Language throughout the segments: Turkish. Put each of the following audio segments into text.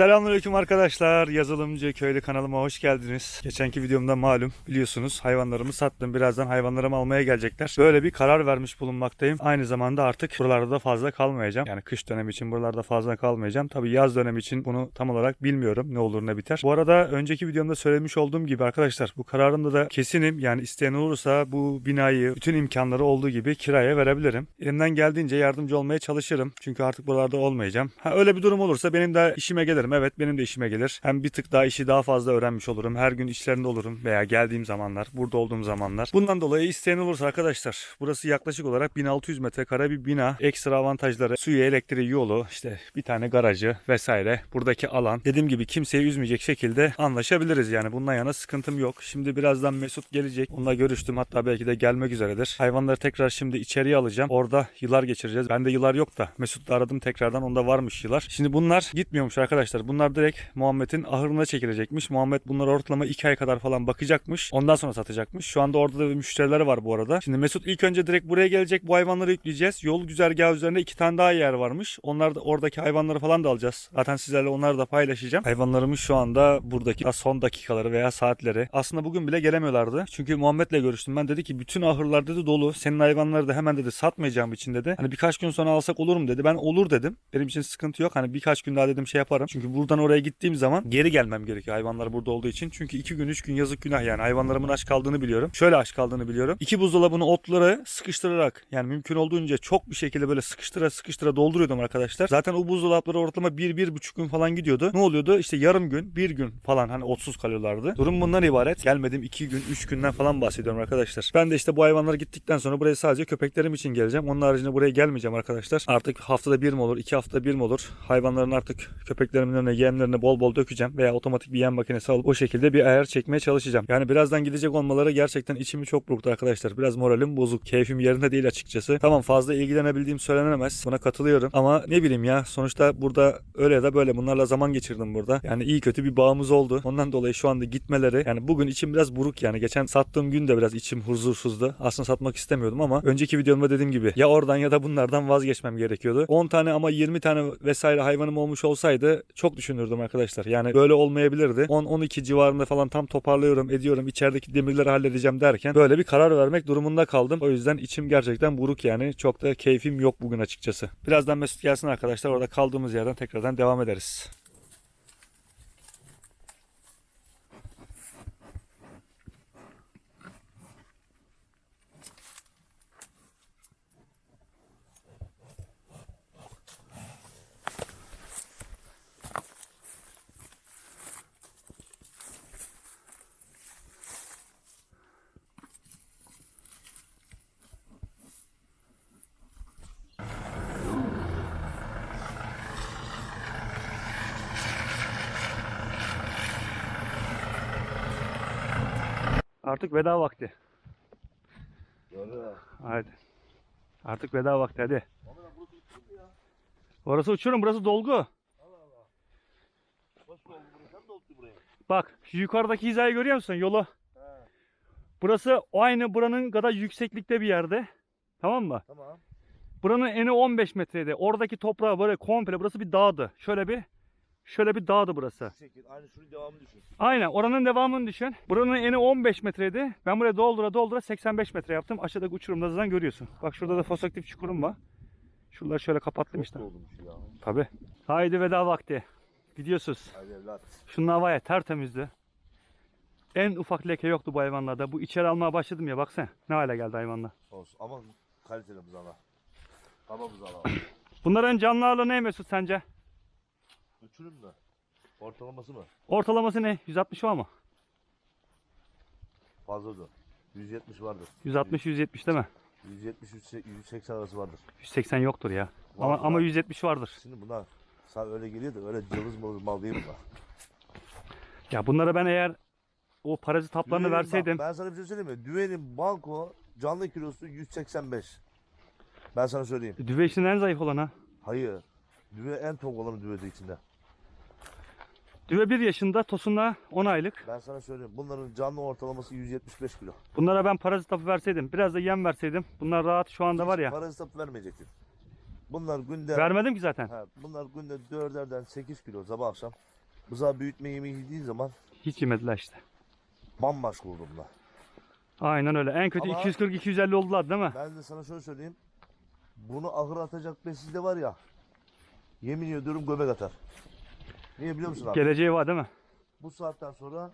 Selamünaleyküm arkadaşlar. Yazılımcı Köylü kanalıma hoş geldiniz. Geçenki videomda malum biliyorsunuz hayvanlarımı sattım. Birazdan hayvanlarımı almaya gelecekler. Böyle bir karar vermiş bulunmaktayım. Aynı zamanda artık buralarda da fazla kalmayacağım. Yani kış dönemi için buralarda fazla kalmayacağım. Tabii yaz dönemi için bunu tam olarak bilmiyorum. Ne olur ne biter. Bu arada önceki videomda söylemiş olduğum gibi arkadaşlar bu kararımda da kesinim. Yani isteyen olursa bu binayı bütün imkanları olduğu gibi kiraya verebilirim. Elimden geldiğince yardımcı olmaya çalışırım. Çünkü artık buralarda olmayacağım. Ha öyle bir durum olursa benim de işime gelirim. Evet benim de işime gelir. Hem bir tık daha işi daha fazla öğrenmiş olurum. Her gün işlerinde olurum veya geldiğim zamanlar, burada olduğum zamanlar. Bundan dolayı isteyen olursa arkadaşlar burası yaklaşık olarak 1600 metrekare bir bina. Ekstra avantajları suyu, elektriği, yolu, işte bir tane garajı vesaire. Buradaki alan. Dediğim gibi kimseyi üzmeyecek şekilde anlaşabiliriz yani. Bundan yana sıkıntım yok. Şimdi birazdan Mesut gelecek. Onunla görüştüm. Hatta belki de gelmek üzeredir. Hayvanları tekrar şimdi içeriye alacağım. Orada yılar geçireceğiz. Bende yılar yok da Mesut'la aradım tekrardan. Onda varmış yılar. Şimdi bunlar gitmiyormuş arkadaşlar. Bunlar direkt Muhammed'in ahırına çekilecekmiş. Muhammed bunları ortalama 2 ay kadar falan bakacakmış. Ondan sonra satacakmış. Şu anda orada da müşterileri var bu arada. Şimdi Mesut ilk önce direkt buraya gelecek. Bu hayvanları yükleyeceğiz. Yol güzergahı üzerinde iki tane daha yer varmış. Onlar da oradaki hayvanları falan da alacağız. Zaten sizlerle onları da paylaşacağım. Hayvanlarımız şu anda buradaki son dakikaları veya saatleri. Aslında bugün bile gelemiyorlardı. Çünkü Muhammed'le görüştüm. Ben dedi ki bütün ahırlar dedi dolu. Senin hayvanları da hemen dedi satmayacağım için dedi. Hani birkaç gün sonra alsak olur mu dedi. Ben olur dedim. Benim için sıkıntı yok. Hani birkaç gün daha dedim şey yaparım. Çünkü buradan oraya gittiğim zaman geri gelmem gerekiyor hayvanlar burada olduğu için. Çünkü iki gün üç gün yazık günah yani. Hayvanlarımın aç kaldığını biliyorum. Şöyle aç kaldığını biliyorum. İki buzdolabını otları sıkıştırarak yani mümkün olduğunca çok bir şekilde böyle sıkıştıra sıkıştıra dolduruyordum arkadaşlar. Zaten o buzdolapları ortalama bir, bir buçuk gün falan gidiyordu. Ne oluyordu? İşte yarım gün, bir gün falan hani otsuz kalıyorlardı. Durum bundan ibaret. Gelmedim iki gün, üç günden falan bahsediyorum arkadaşlar. Ben de işte bu hayvanlar gittikten sonra buraya sadece köpeklerim için geleceğim. Onun haricinde buraya gelmeyeceğim arkadaşlar. Artık haftada bir mi olur, iki haftada bir mi olur? Hayvanların artık köpeklerimin önüne yemlerini bol bol dökeceğim veya otomatik bir yem makinesi alıp o şekilde bir ayar çekmeye çalışacağım. Yani birazdan gidecek olmaları gerçekten içimi çok burktu arkadaşlar. Biraz moralim bozuk. Keyfim yerinde değil açıkçası. Tamam fazla ilgilenebildiğim söylenemez. Buna katılıyorum. Ama ne bileyim ya sonuçta burada öyle ya da böyle bunlarla zaman geçirdim burada. Yani iyi kötü bir bağımız oldu. Ondan dolayı şu anda gitmeleri yani bugün içim biraz buruk yani. Geçen sattığım gün de biraz içim huzursuzdu. Aslında satmak istemiyordum ama önceki videomda dediğim gibi ya oradan ya da bunlardan vazgeçmem gerekiyordu. 10 tane ama 20 tane vesaire hayvanım olmuş olsaydı çok düşünürdüm arkadaşlar. Yani böyle olmayabilirdi. 10-12 civarında falan tam toparlıyorum ediyorum. içerideki demirleri halledeceğim derken böyle bir karar vermek durumunda kaldım. O yüzden içim gerçekten buruk yani. Çok da keyfim yok bugün açıkçası. Birazdan Mesut gelsin arkadaşlar. Orada kaldığımız yerden tekrardan devam ederiz. Artık veda vakti. Haydi. Artık veda vakti hadi. Orası uçurum, burası dolgu. Bak şu yukarıdaki hizayı görüyor musun yolu? Burası aynı buranın kadar yükseklikte bir yerde. Tamam mı? Tamam. Buranın eni 15 metreydi. Oradaki toprağı böyle komple burası bir dağdı. Şöyle bir şöyle bir dağdı burası. Aynı şunun devamını düşün. Aynen oranın devamını düşün. Buranın eni 15 metreydi. Ben buraya doldura doldura 85 metre yaptım. Aşağıdaki uçurumda zaten görüyorsun. Bak şurada da fosaktif çukurum var. Şuraları şöyle kapattım işte. Çok olmuş ya. Tabi. Haydi veda vakti. Gidiyorsunuz. Hadi evlat. Şunun havaya tertemizdi. En ufak leke yoktu bu hayvanlarda. Bu içeri almaya başladım ya baksana. Ne hale geldi hayvanlar. Olsun. Ama kaliteli buzala. Kaba buzala. Bunların canlı ağırlığı ne Mesut sence? Uçurum da. Ortalaması mı? Ortalaması ne? 160 var mı? Fazladır. 170 vardır. 160-170 değil mi? 170 180 arası vardır. 180 yoktur ya. Ama, ama var. 170 vardır. Şimdi bunlar sağ öyle geliyor da öyle cılız mal, mal değil bunlar. Ya bunlara ben eğer o parazit haplarını Düvenin- verseydim. Bak, ben sana bir şey söyleyeyim mi? Düvenin banko canlı kilosu 185. Ben sana söyleyeyim. Düve işin en zayıf olanı. Hayır. Düve en tok olanı düvede içinde. Düve 1 yaşında, tosuna 10 aylık. Ben sana söyleyeyim. Bunların canlı ortalaması 175 kilo. Bunlara ben parazit hapı verseydim, biraz da yem verseydim. Bunlar rahat şu anda var ya. Parazit hapı vermeyecektin. Bunlar günde Vermedim ki zaten. ha, bunlar günde 4'erden 8 kilo sabah akşam. Bıza büyütme yemeği yediği zaman Hiç yemediler işte. bambaşka olur bunlar. Aynen öyle. En kötü Ama- 240-250 oldular değil mi? Ben de sana şöyle söyleyeyim. Bunu ahıra atacak besiz de var ya. Yemin ediyorum göbek atar. Niye biliyor musun abi? Geleceği var değil mi? Bu saatten sonra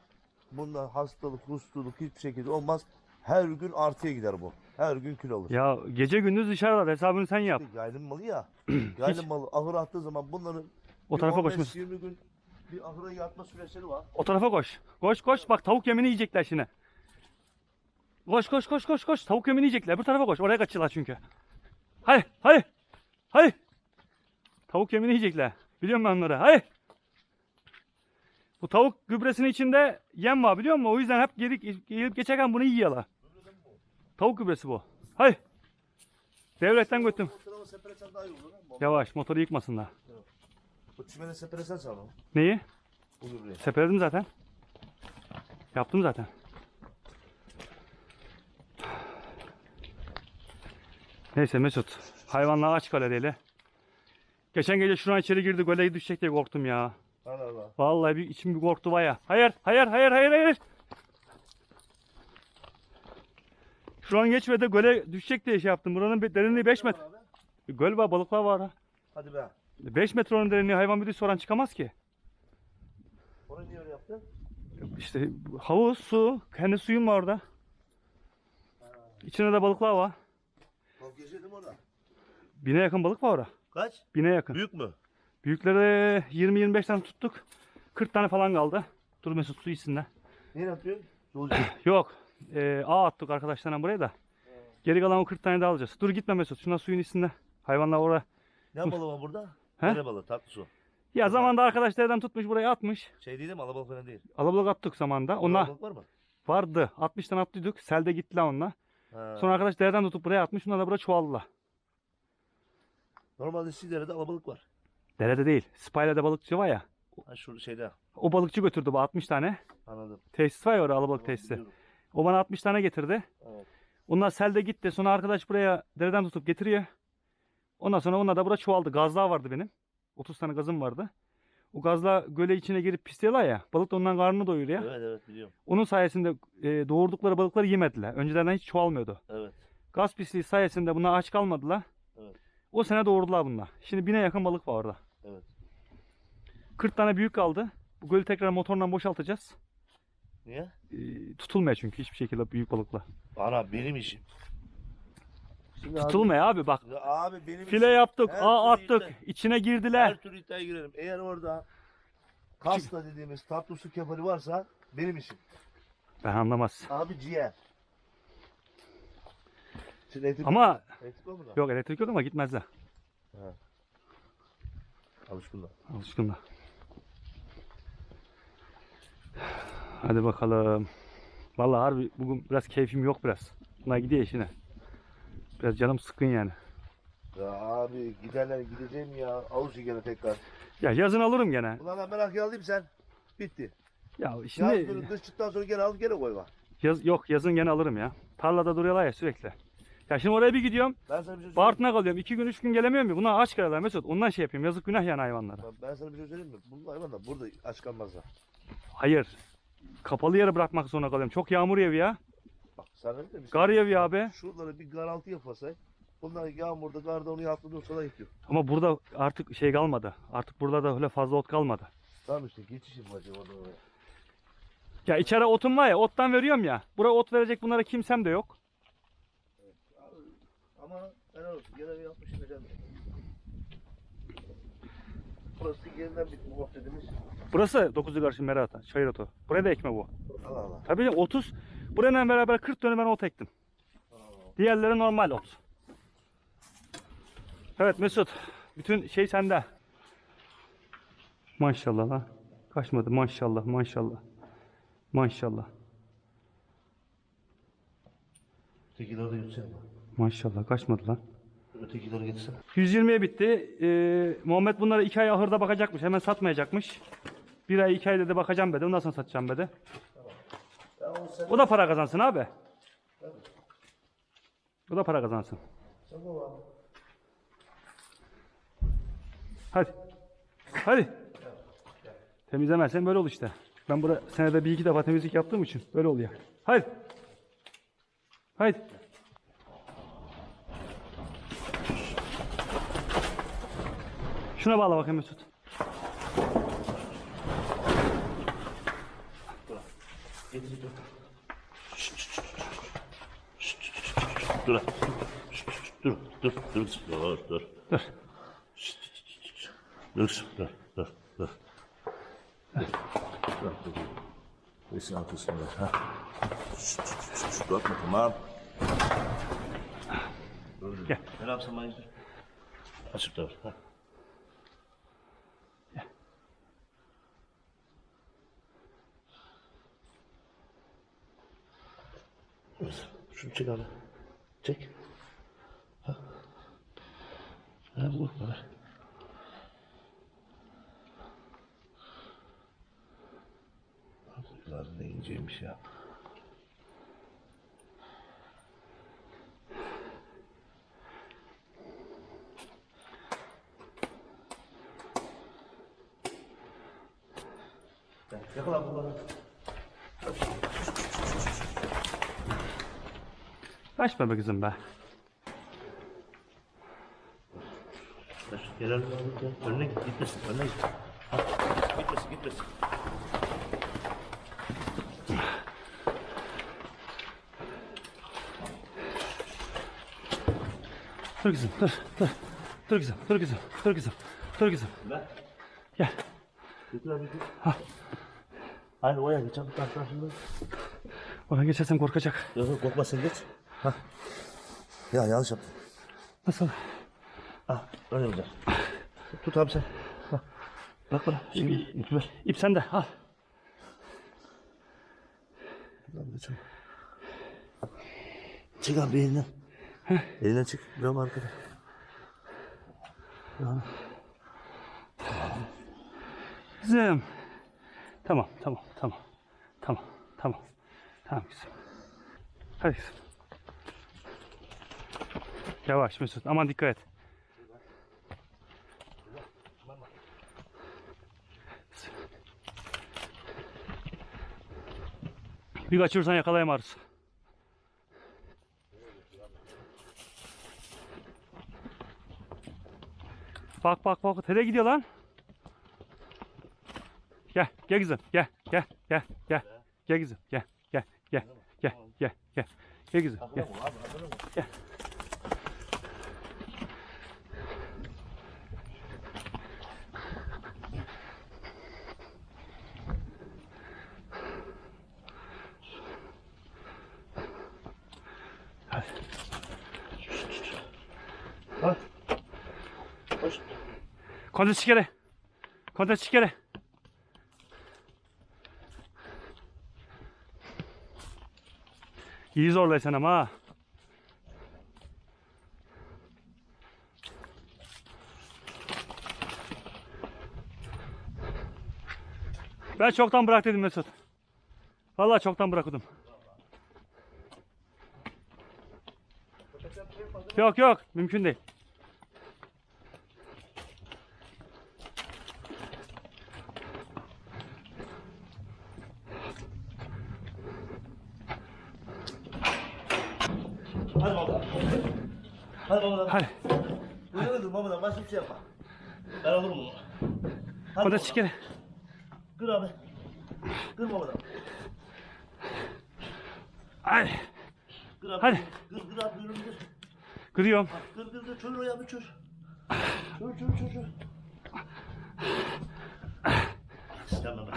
bunda hastalık, husluluk hiçbir şekilde olmaz. Her gün artıya gider bu. Her gün kilo alır. Ya gece gündüz dışarıda hesabını sen yap. Yaylım malı ya. Yaylım malı ahıra attığı zaman bunların O tarafa 15-20 koşmuş. gün bir ahıra yatma süreçleri var. O tarafa koş. Koş koş bak tavuk yemini yiyecekler şimdi. Koş koş koş koş koş. Tavuk yemini yiyecekler. Bu tarafa koş. Oraya kaçıyorlar çünkü. Hay hay. Hay. Tavuk yemini yiyecekler. Biliyorum ben onları. Hay. Bu tavuk gübresinin içinde yem var biliyor musun? O yüzden hep gelip, gelip geçerken bunu yiyorlar. Tavuk gübresi bu. Hay. Devletten götüm. Yavaş motoru yıkmasınlar. Bu çimene seperesen sana. Neyi? Bu gübreyi. Sepeledim zaten. Yaptım zaten. Neyse Mesut. Hayvanlar aç galeriyle. Geçen gece şuradan içeri girdi goleye düşecek diye korktum ya. Allah Allah. Vallahi bir içim bir korktu baya. Hayır, hayır, hayır, hayır, hayır. Şu an geçmedi göle düşecek diye şey yaptım. Buranın derinliği 5 metre. Göl var, balıklar var. ha. Hadi be. 5 metre onun derinliği hayvan bir de soran çıkamaz ki. Onu niye öyle yaptın? İşte havuz, su, kendi suyum var orada. İçinde de balıklar var. Bak geçelim orada. Bine yakın balık var orada. Kaç? Bine yakın. Büyük mü? Büyükleri 20-25 tane tuttuk. 40 tane falan kaldı. Dur Mesut su içsinler. Niye yapıyorsun? Yolcu. Yok. E, ağ attık arkadaşlarla buraya da. Geri kalan o 40 tane de alacağız. Dur gitme Mesut. Şuna suyun içsinler. Hayvanlar orada. ne balığı var burada? He? Nere balığı? Tatlı su. Ya zamanda arkadaşlardan tutmuş buraya atmış. Şey değil mi? Alabalık falan değil. Alabalık attık zamanda. Onlar Alabalık var mı? vardı. 60 tane attıydık. Selde gittiler onlar. Ha. Sonra arkadaş dereden tutup buraya atmış. Bunlar da buraya çoğaldılar. Normalde Sidere'de alabalık var. Derede değil. Spayla balıkçı var ya. Ha şurada şeyde. O balıkçı götürdü bu 60 tane. Anladım. Tesis var ya orada alabalık tesisi. biliyorum. O bana 60 tane getirdi. Evet. Onlar selde gitti. Sonra arkadaş buraya dereden tutup getiriyor. Ondan sonra onlar da burada çoğaldı. Gazlar vardı benim. 30 tane gazım vardı. O gazla göle içine girip pisliyorlar ya. Balık da ondan karnını doyuruyor. Evet evet biliyorum. Onun sayesinde e, doğurdukları balıkları yemediler. Önceden hiç çoğalmıyordu. Evet. Gaz pisliği sayesinde bunlar aç kalmadılar. Evet. O sene doğurdular bunlar. Şimdi bine yakın balık var orada. Evet. 40 tane büyük kaldı. Bu gölü tekrar motorla boşaltacağız. Niye? E, tutulmuyor çünkü hiçbir şekilde büyük balıkla. Ana benim işim. Şimdi Tutulmuyor abi bak. Abi, ya abi benim File işim. yaptık, Her ağ attık, iddia- içine girdiler. Her türlü iddiaya girelim. Eğer orada kasta dediğimiz tatlı su kefali varsa benim işim. Ben anlamaz. Abi ciğer. Şimdi elektrik Ama elektrik yok elektrik yok ama gitmezler. Alışkınlar. Alışkınlar. Hadi bakalım. Vallahi harbi bugün biraz keyfim yok biraz. Bunlar gidiyor işine. Biraz canım sıkın yani. Ya abi giderler gideceğim ya. Avuç gene tekrar. Ya yazın alırım gene. Ulan ben merak alayım sen. Bitti. Ya Yaz şimdi günü dış çıktıktan sonra gene al gene koy bak. yaz, yok yazın gene alırım ya. Tarlada duruyorlar ya sürekli. Ya şimdi oraya bir gidiyorum. Ben sana bir şey söyleyeyim. Bartın'a kalıyorum. iki gün üç gün gelemiyorum ya. Bunlar aç kalırlar Mesut. Ondan şey yapayım. Yazık günah yani hayvanlara. Ben- Ben sana bir şey söyleyeyim mi? Bu hayvanlar burada aç kalmazlar. Hayır. Kapalı yere bırakmak zorunda kalıyorum. Çok yağmur yağıyor ya. Bak sana ne demiştim? Kar yağıyor abi. Şuralara bir garanti yapasak. Bunlar yağmurda, karda onu yaptı dursa da yetiyor. Ama burada artık şey kalmadı. Artık burada da öyle fazla ot kalmadı. Tamam işte geçişim acaba da oraya. Ya içeri otum var ya ottan veriyorum ya. Buraya ot verecek bunlara kimsem de yok. Ama helal olsun. Bir yapmışım hocam. Burası yeniden bir dediğimiz. Burası 9'lu karşı merata, çayır otu. Buraya da ekme bu. Allah Allah. Tabii canım, 30. Burayla beraber 40 dönüm ben ot ektim. Diğerleri normal ot. Evet Mesut. Bütün şey sende. Maşallah lan. Kaçmadı maşallah maşallah. Maşallah. Ötekileri de yutsana. Maşallah kaçmadı lan. Ötekileri getirsene. 120'ye bitti. Ee, Muhammed bunlara 2 ay ahırda bakacakmış. Hemen satmayacakmış. Bir ay 2 ay dedi bakacağım dedi. Ondan sonra satacağım dedi. Ya o sen, O da para kazansın abi. O da para kazansın. Hadi. Hadi. Temizlemezsen böyle ol işte. Ben burada senede bir iki defa temizlik yaptığım için böyle oluyor. Hadi. Hadi. Şuna bağla bakayım Mesut. Dur. Dur, dur, dur, dur, dur. Dur. Dur, dur, dur, dur. Dur, dur. Besin arkasında. Ha. Bakma tamam. Dur. Gel. Ne yapsam ben? Açık dur. Ha. Şunu çek abi. Çek. Ha. Ha bu kadar. Bunlar ne inceymiş ya. Yakala bunları. Kaçma be kızım be. Abi gel. Önüne git, gitmesin, önüne git. Ha, gitmesin, gitmesin. Dur kızım dur dur. Dur kızım dur kızım dur kızım. Dur kızım. Ver. Gel. Götür abi götür. Aynı oya geç. Bak bak şimdi. Oradan geçersem korkacak. Yok yok korkma sen geç. Ha. Ya yanlış yaptın. Nasıl? Ha öyle güzel. Tut abi sen. Ha. Bak bana. Şimdi ipi ver. İp sende al. Abi geç abi. Çık abi elinden. Elinden çık. Devam arkada. Kızım. Tamam tamam tamam. Tamam tamam. Tamam kızım. Hadi kızım. Yavaş Mesut aman dikkat et. Bir kaçırırsan yakalayamarız. Bak bak bak nereye gidiyor lan? Gel gel kızım gel gel gel gel gel kızım gel gel gel gel gel gel gel kızım gel. Gel. Ha. Hoş. Konta çıkere. Konta çıkere. İyi zorlaysan ama. Ben çoktan bırak dedim Mesut. Vallahi çoktan bırakıyordum. Yok yok mümkün değil. Hadi baba. Hadi baba. Hadi. Böyle dur babadan başka bir şey yapma. Ben olurum bunu. Hadi Konta baba. çıkere. Kır abi. Kır babadan. Hadi. Kır abi. Hadi. Kır kır abi yürü kır. Kırıyorum. Kır kır kır çözür o ya bir çöz. Çöz çöz çöz çöz. Tamam.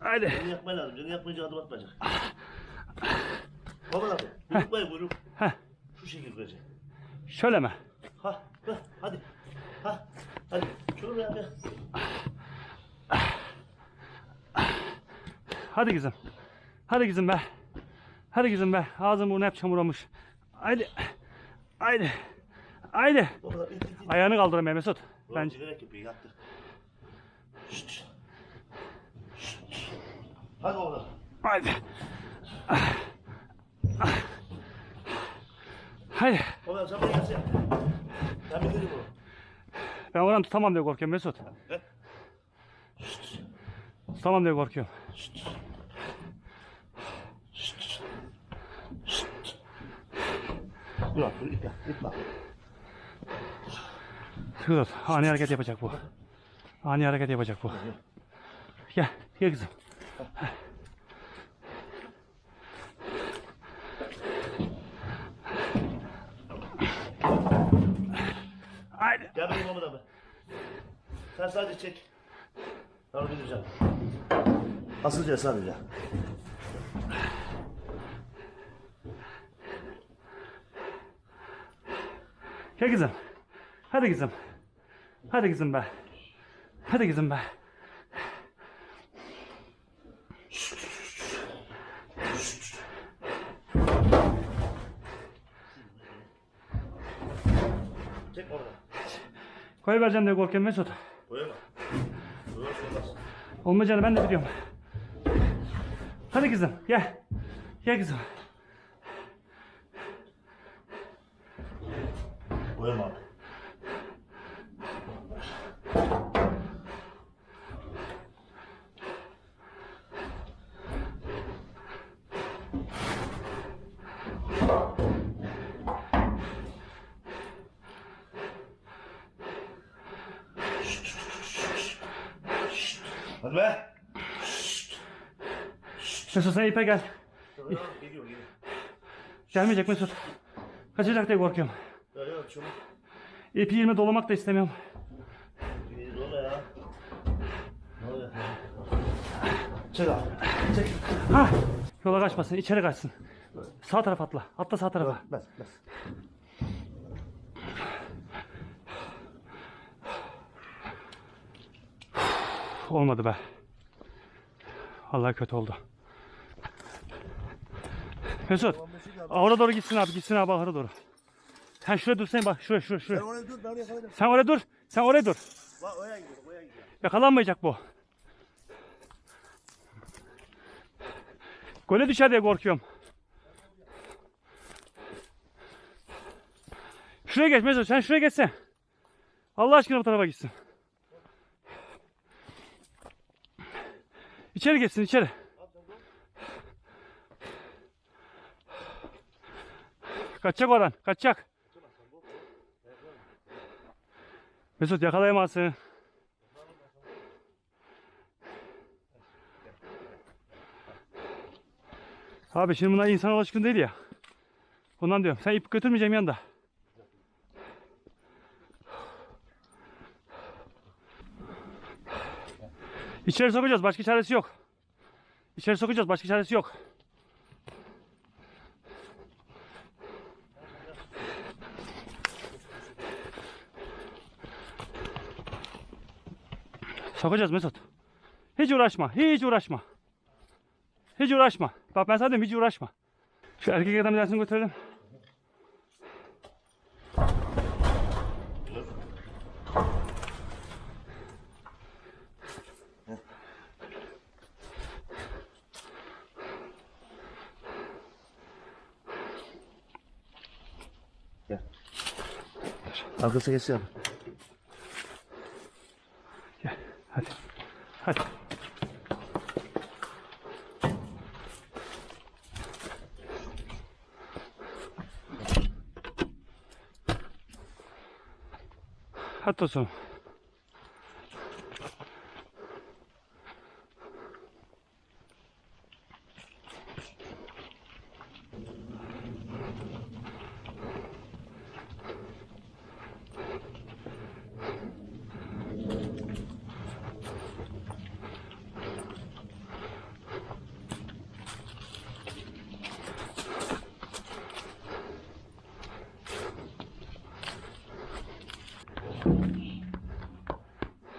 Hadi. Canı yakman lazım. Canı yakmayınca adım atmayacak. Baba abi. Buyruk var ya buyruk. Heh. Şu şekil verecek. Şöyle mi? Ha. Heh, hadi. Ha. Hadi. Şunu yap ya. Hadi kızım. Hadi kızım be. Hadi kızım be. Ağzım burnum hep çamur olmuş. Haydi. Haydi. Haydi. Ayağını kaldıramıyor Mesut. Ben... Şşt. Şşt. Hadi oğlum. haydi. Haydi. Sen buraya gelsene. Ben bilirim bunu. Ben Oradan tutamam diye korkuyorum Mesut. Tutamam diye korkuyorum. Dur lan dur itme itme. Dur, ani hareket yapacak bu. Ani hareket yapacak bu. Gel, gel kızım. Haydi. Gel benim Muhammed abi. Sen sadece çek. Ben onu bildireceğim. Asılca sadece. Gel kızım. Hadi kızım. Hadi kızım be. Hadi kızım be. Çek oradan. Koy vereceğim diye korkuyorum Mesut. Olmaz. Olmayacağını ben de biliyorum. Hadi kızım gel. Gel kızım. Boyama abi. Hadi be. Mesut sen ipe gel. Geliyor geliyor. Gelmeyecek Mesut. Kaçacak diye korkuyorum. Geliyor çabuk. İpi ilme dolamak da istemiyorum. Ne oluyor ya? Oluyor? Çek abi. Çek. Ha! Yola kaçmasın, içeri kaçsın. Sağ taraf atla. Atla sağ tarafa. Bas bas. Olmadı be. Allah kötü oldu. Mesut. Ahıra doğru gitsin abi. Gitsin abi ahıra doğru. Sen şuraya dur sen bak. Şuraya şuraya şuraya. Sen oraya dur ben oraya kalayım. Sen oraya dur. Sen oraya dur. Bak oraya gidiyorum oraya gidiyorum. Yakalanmayacak bu. Gole düşer diye korkuyorum. Şuraya geç Mesut. Sen şuraya geçsen. Allah aşkına bu tarafa gitsin. İçeri geçsin içeri. Kaçacak oradan. Kaçacak. Mesut yakalayamazsın. Abi şimdi bunlar insan alışkın değil ya. Bundan diyorum. Sen ip götürmeyeceğim yanında. İçeri sokacağız. Başka çaresi yok. İçeri sokacağız. Başka çaresi yok. Sokacağız Mesut. Hiç uğraşma. Hiç uğraşma. Hiç uğraşma. Bak ben sana diyorum hiç uğraşma. Şu erkek adam dersini götürelim. Arkası geçsin abi. Gel. Hadi. Hadi. Hadi dostum.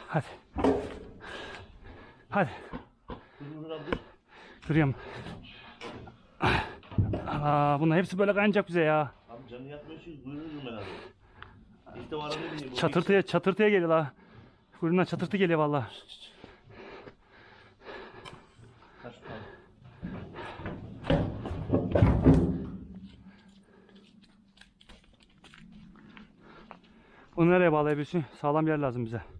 Hadi. Hadi. Dur dur abi dur. Duruyorum. Aa, bunlar hepsi böyle kaynayacak bize ya. Abi canını yakmıyor şu kuyruğunu ben abi. İşte o arada biniyor. bu Çatırtıya çatırtıya geliyor la. Kuyruğundan çatırtı geliyor valla. Bunu nereye bağlayabilirsin? Sağlam yer lazım bize.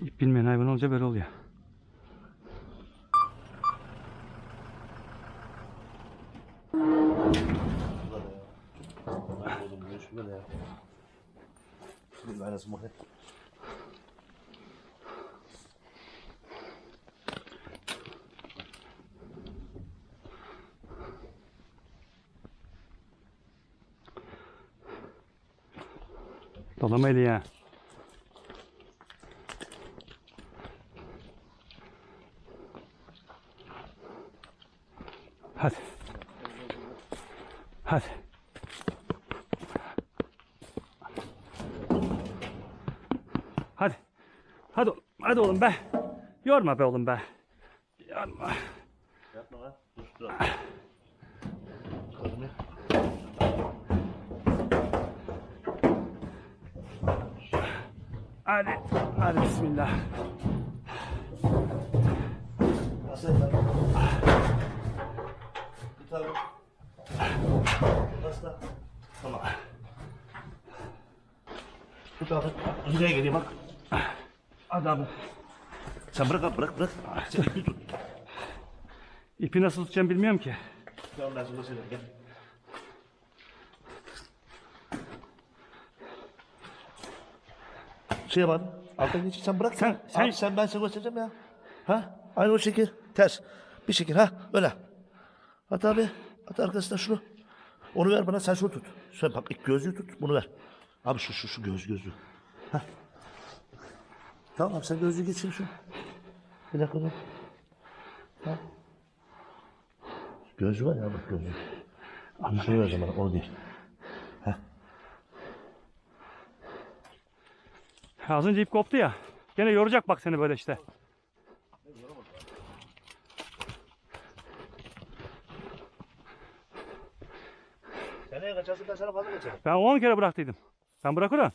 İp bilmeyen hayvan olunca böyle oluyor. Böyle ya. Şimdi aynası mı? Dolama eli ya. Hadi. Hadi. Hadi. Hadi oğlum. Hadi oğlum be. Yorma be oğlum be. Yorma. Yapma lan. Dur dur. Kadını. Hadi. Hadi bismillah. Nasıl tane. Nasıl lan? Tamam. Tut abi. Yüzeye geleyim bak. Hadi abi. Sen bırak abi bırak bırak. Sen ipi tut. İpi nasıl tutacağım bilmiyorum ki. Tamam ben sana söyleyeyim gel. Şey bak. Alttan geçin sen bırak. Sen- sen- Abi sen ben sana göstereceğim ya. Ha? Aynı o şekil. Ters. Bir şekil ha. Öyle. At abi. At arkasına şunu. Onu ver bana sen şunu tut. Sen bak ilk gözlüğü tut bunu ver. Abi şu şu şu göz gözlüğü. Tamam abi sen gözlüğü geçir şu. Bir dakika dur. Ha. Gözlüğü var ya bak gözlüğü. Abi şey ver bana onu değil. Az önce ip koptu ya. Gene yoracak bak seni böyle işte. Ben sana fazla kaçarım. Ben 10 kere bıraktıydım. Ben bırakırım.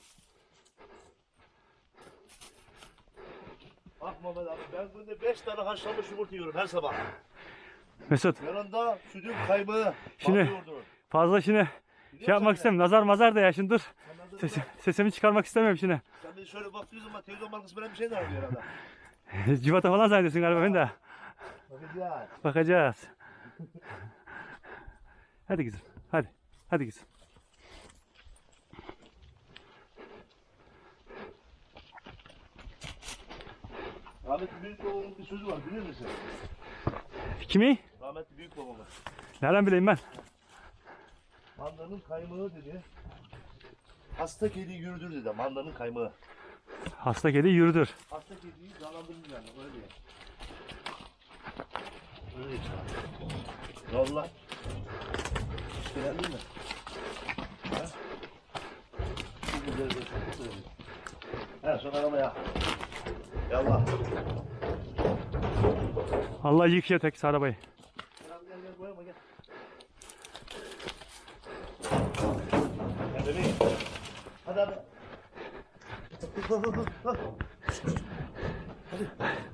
Bak Muhammed abi ben günde 5 tane haşlanmış yumurta yiyorum her sabah. Mesut Yanında sütün kaymağı. Şimdi- bakıyordu. fazla şimdi şey yapmak istemiyorum. Nazar mazar da ya şimdi dur. Sen sesimi çıkarmak istemiyorum şimdi. Sen bir şöyle baktığın zaman televizyon markası böyle bir şey de arıyor herhalde. Civata falan zannediyorsun galiba ben de. Ya. Bakacağız. Hadi kızım. Hadi. Hadi kızım. Rahmetli büyük babamın bir sözü var biliyor musun? Kimi? Rahmetli büyük babamın. Nereden bileyim ben? Mandanın kaymağı dedi. Hasta kedi yürüdür dedi. Mandanın kaymağı. Hasta kedi yürüdür. Hasta kediyi canlandırır yani öyle diye. Öyle diye. Yolla. Beğendin mi? Ha? Çok güzel bir şey. He son arabaya. Yallah. Allah yıkıyor tek arabayı. Hadi abi.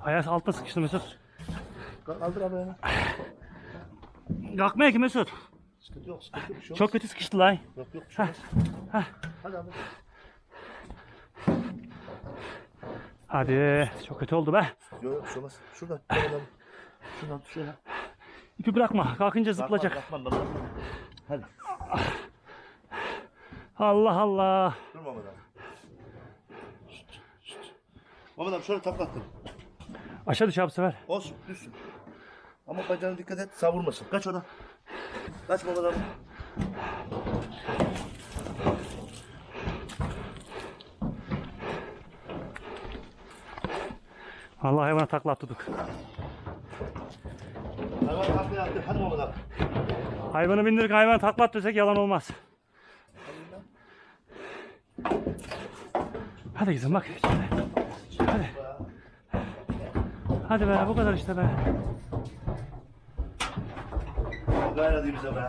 Ayaz altta sıkıştı Mesut. Kaldır abi ayağını. Kalkmaya ki Mesut. Sıkıntı yok sıkıntı yok. Bir şey Çok kötü sıkıştı lan. Yok yok bir şey olmaz. Hadi abi. Hadi. Çok kötü oldu be. Yok yok şey olmaz. Şuradan. Şuradan. Şuradan şöyle. İpi bırakma. Kalkınca zıplayacak. Bakmam bakmam. Hadi. Allah Allah. Dur Mehmet abi. Mehmet abi şöyle taklattın. Aşağı düş abi bu sefer. Olsun düşsün. Ama bacağına dikkat et savurmasın. Kaç oradan. Kaç Mehmet abi. Allah hayvana takla attık. Hayvan. Hadi. Hayvanı bindirdik hayvan takla at desek yalan olmaz. Hadi kızım bak. Hadi. Hadi be bu kadar işte be. Gayret edeyim bize be.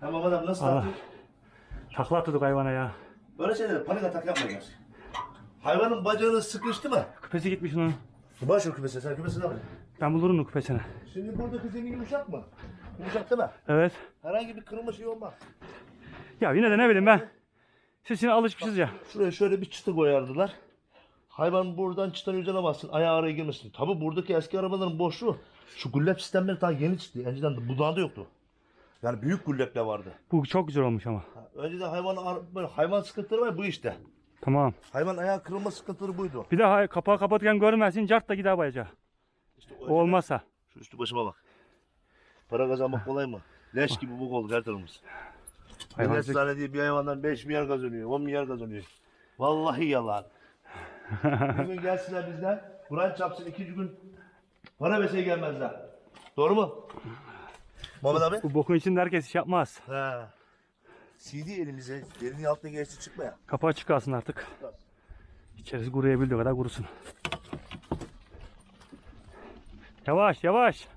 Ha Mehmet abi nasıl Allah. taktın? Takla attık hayvana ya. Böyle şeylere panik atak yapmayacağız. Hayvanın bacağını sıkıştı mı? Küpesi gitmiş onun. Baş ver kümesine. Sen kümesine ne yapacaksın? Ben bulurum Nuku peçene. Şimdi buradaki zemin yumuşak mı? Yumuşak değil mi? Evet. Herhangi bir kırılma şey olmaz. Ya yine de ne bileyim ben. Siz şimdi alışmışız ya. Şuraya şöyle bir çıta koyardılar. Hayvan buradan çıtanın üzerine bassın, ayağı araya girmesin. Tabi buradaki eski arabaların boşluğu, şu güllep sistemleri daha yeni çıktı. Önceden de budağında yoktu. Yani büyük güllepler vardı. Bu çok güzel olmuş ama. Önceden hayvan böyle hayvan sıkıntıları var bu işte. Tamam. Hayvan ayağı kırılma sıkıntıları buydu. Bir de hay- kapağı kapatırken görmezsin. Cart da gider bayacağı. İşte O olmazsa. Şu üstü başıma bak. Para kazanmak kolay mı? Leş gibi bok olduk her tarafımız. Millet Hayvancılık. zannediyor bir hayvandan 5 milyar kazanıyor, 10 milyar kazanıyor. Vallahi yalan. bir gün gelsinler bizden, Kur'an çapsın ikinci gün para verse gelmezler. Doğru mu? Muhammed abi? Bu bokun içinde herkes iş yapmaz. He. CD elimize, derinin altına geçti çıkma ya. Kapağı çıkarsın artık. İçerisi kuruyabildiği kadar kurusun. Yavaş yavaş.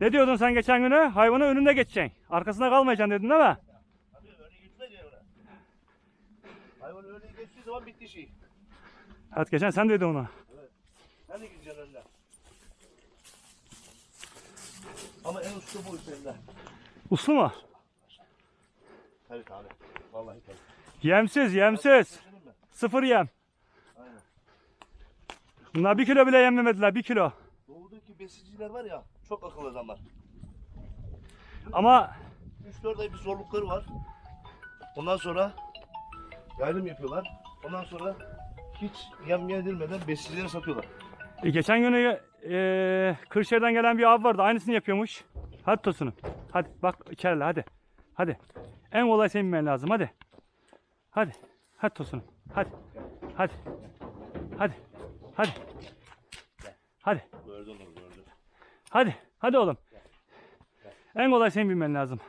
Ne diyordun sen geçen günü? Hayvanın önünde geçeceksin. Arkasında kalmayacaksın dedin değil mi? Abi öyle gitme diyor ona. Hayvan öyle geçtiği zaman bitti şey. Evet geçen sen dedin onu. Sen de gideceksin önden. Ama en usta bu üzerinde. Uslu mu? Tabii tabii. Vallahi tabii. Yemsiz yemsiz. Sıfır yem. Bunlar bir kilo bile yemlemediler bir kilo. Doğudaki besiciler var ya çok akıllı adamlar. Ama 3-4 ay bir zorlukları var. Ondan sonra yaylım yapıyorlar. Ondan sonra hiç yem yenilmeden besicilere satıyorlar. e, geçen günü e, Kırşehir'den gelen bir abi vardı aynısını yapıyormuş. Hadi Tosun'um. Hadi bak içeride hadi. Hadi. En kolay senin bilmen lazım hadi. Hadi. Hadi Tosun'um. Hadi. Hadi. Hadi. Hadi. Hadi. Hadi. Hadi oğlum. En kolay senin lazım.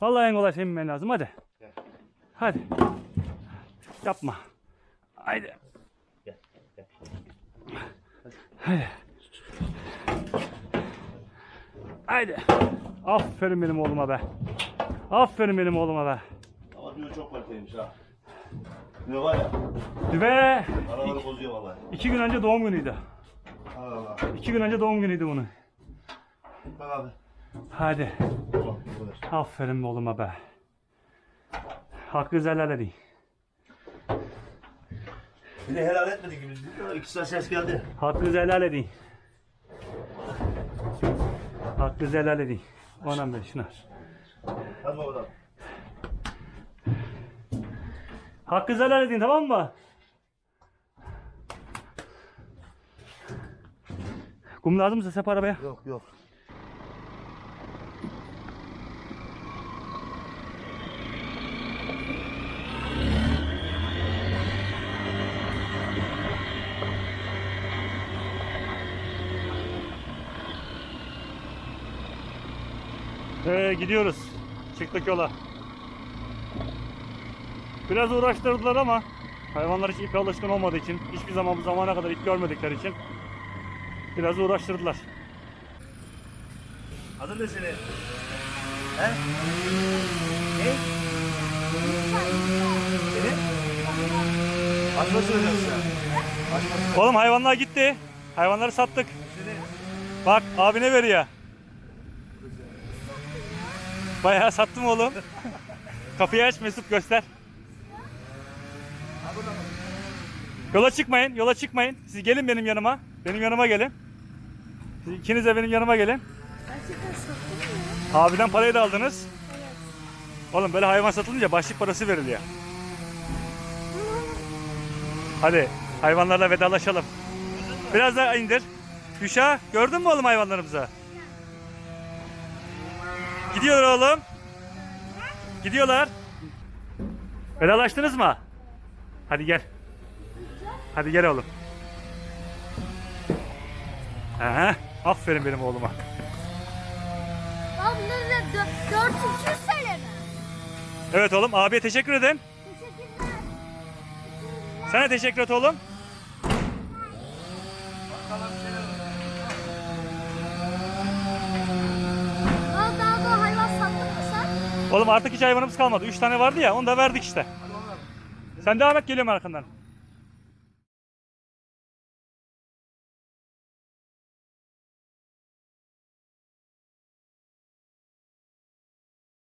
Vallahi en kolay senin lazım. Hadi. Hadi. Yapma. Haydi. Haydi. Haydi. Aferin benim oğluma be. Aferin benim oğluma be. Ama diyor çok kaliteymiş ha. Diyor var ya Ve araları bozuyor vallahi. iki gün önce doğum günüydü. Allah Allah. İki gün önce doğum günüydü bunun. Bak abi. Hadi. Aferin oğluma be. Hakkı helal edin. Bir de helal etmedi gibi. değil mi? İkisinden ses geldi. Hakkı helal edin. Hakkı helal edin. Anam be şuna. Hadi babadan. Hakkı helal edin tamam mı? Kum lazım mı sep arabaya? Yok yok. Ee, gidiyoruz. Çıktık yola. Biraz uğraştırdılar ama hayvanlar hiç ipe alışkın olmadığı için, hiçbir zaman bu zamana kadar ip görmedikleri için biraz uğraştırdılar. Ne senin? He? Ne? Senin? Açma söylüyorsun. Oğlum hayvanlar gitti. Hayvanları sattık. Bak abine veriyor. Bayağı sattım oğlum. Kapıyı aç Mesut göster. Yola çıkmayın, yola çıkmayın. Siz gelin benim yanıma. Benim yanıma gelin. Siz ikiniz de benim yanıma gelin. Abiden parayı da aldınız. Oğlum böyle hayvan satılınca başlık parası veriliyor. Hadi hayvanlarla vedalaşalım. Biraz daha indir. Güşa gördün mü oğlum hayvanlarımızı? Gidiyor oğlum. Gidiyorlar. Vedalaştınız mı? Hadi gel. Hadi gel oğlum. Aha, aferin benim oğluma. Bunları da 4200 TL mi? Evet oğlum abiye teşekkür edin. Teşekkürler. Sana teşekkür et oğlum. Oğlum artık hiç hayvanımız kalmadı. Üç tane vardı ya onu da verdik işte. Sen devam et geliyorum arkandan.